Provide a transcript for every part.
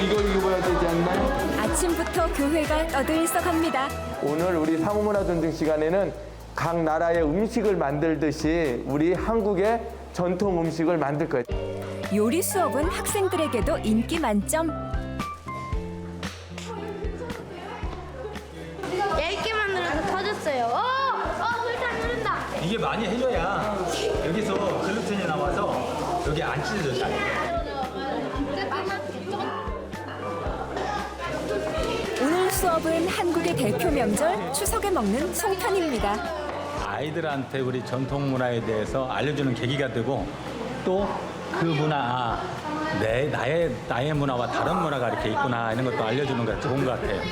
이거 읽어봐야 되지 않나요? 아침부터 교회가 떠들썩합니다. 오늘 우리 상호문화 전쟁 시간에는 각 나라의 음식을 만들듯이 우리 한국의 전통 음식을 만들 거예요. 요리 수업은 학생들에게도 인기 만점. 얇게 만들어서 터졌어요. 어! 어! 설탕 흐른다. 이게 많이 해줘야 여기서 글루텐이 나와서 여기 안 찢어져 잘. 수업은 한국의 대표 명절 추석에 먹는 송편입니다. 아이들한테 우리 전통 문화에 대해서 알려주는 계기가 되고 또 그 문화 아, 내 나의 나의 문화와 다른 문화가 이렇게 있구나 이런 것도 알려주는 거 좋은 것 같아요.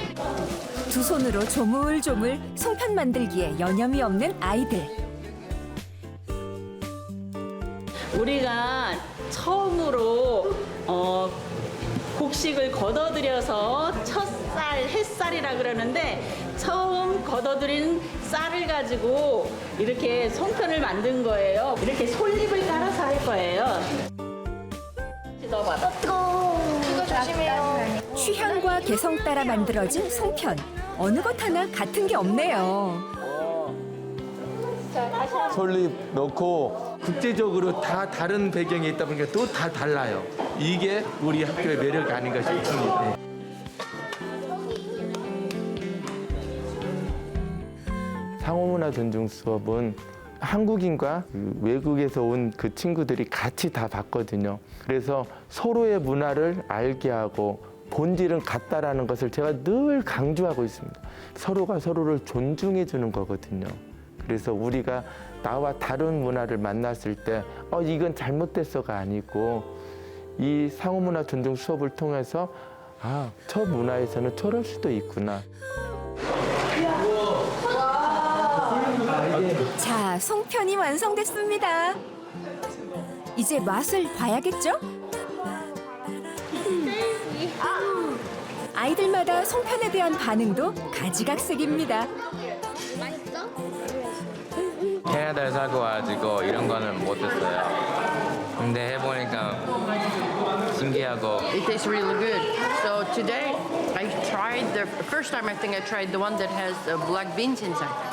두 손으로 조물조물 송편 만들기에 여념이 없는 아이들. 우리가 처음으로 어, 곡식을 걷어들여서 첫쌀, 햇살이라 그러는데 처음 걷어들인 쌀을 가지고 이렇게 송편을 만든 거예요. 이렇게 솔잎을 깔아서 할 거예요. 넣어봐. 이거 조심해요. 취향과 개성 따라 만들어진 송편. 어느 것 하나 같은 게 없네요. 솔잎 넣고 국제적으로 다 다른 배경에 있다 보니까 또 다 달라요. 이게 우리 학교의 매력 아닌가 싶습니다. 상호문화 존중 수업은 한국인과 그 외국에서 온 그 친구들이 같이 다 봤거든요. 그래서 서로의 문화를 알게 하고 본질은 같다라는 것을 제가 늘 강조하고 있습니다. 서로가 서로를 존중해 주는 거거든요. 그래서 우리가 나와 다른 문화를 만났을 때, 어, 이건 잘못됐어가 아니고, 이 상호문화 존중 수업을 통해서, 아, 저 문화에서는 저럴 수도 있구나. 자, 송편이 완성됐습니다. 이제 맛을 봐야겠죠? 아이들마다 송편에 대한 반응도 가지각색입니다. 캐나다에 살고 와가지고 이런 거는 못했어요. 근데 해보니까 신기하고 It tastes really good. So today I tried the first time I think I tried the one that has uh, black beans inside.